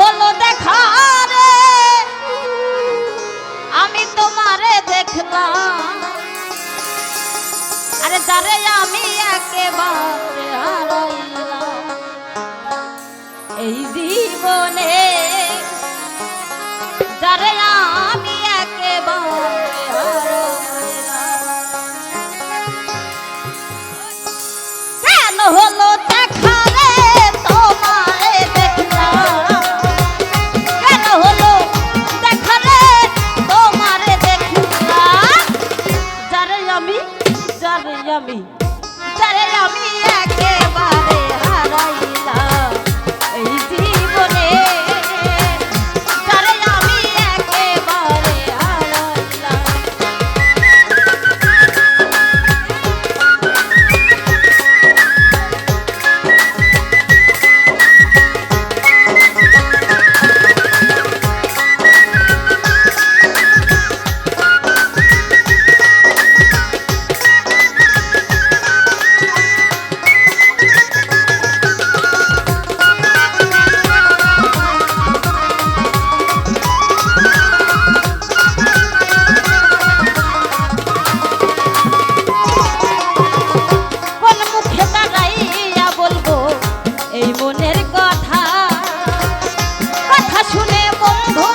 হলো দেখা রে। আমি তোমারে দেখলাম। আরে তারে আমি একেবারে এই জীবনে যারে আমি একেবারে কেন হলো যারে আমি একেবারে শুনে বন্ধু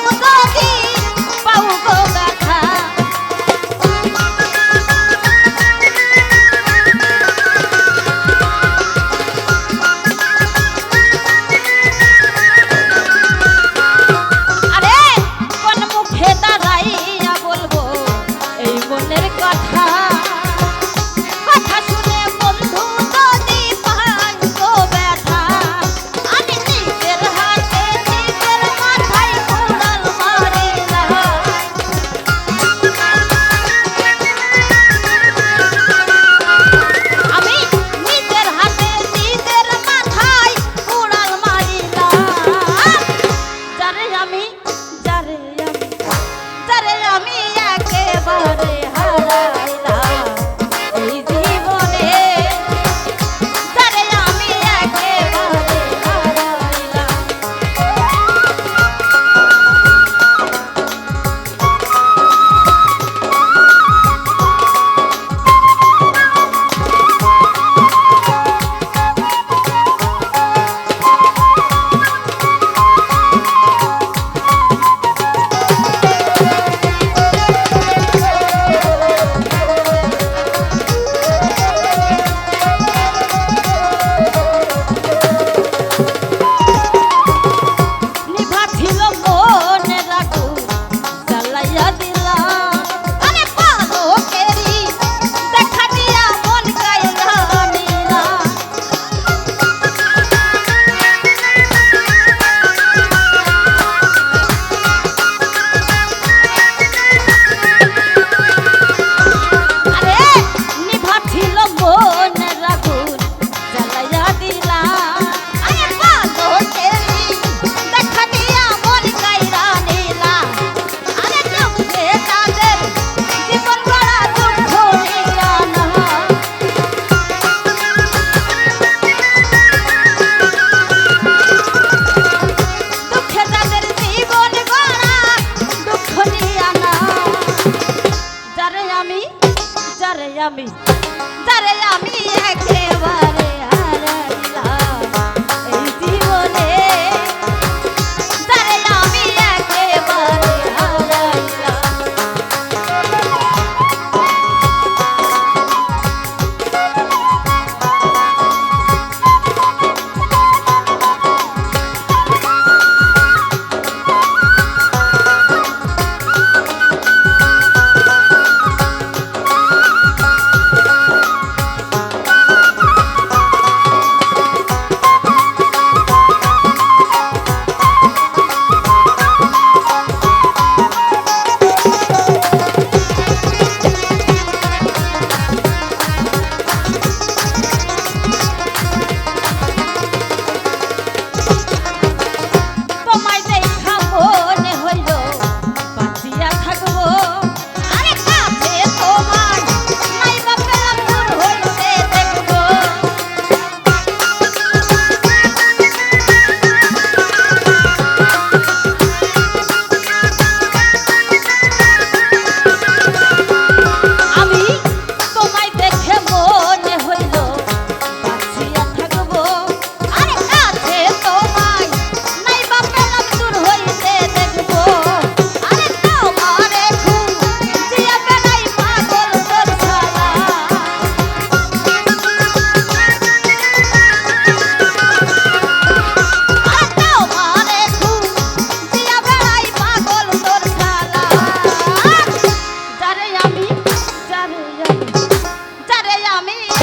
coming.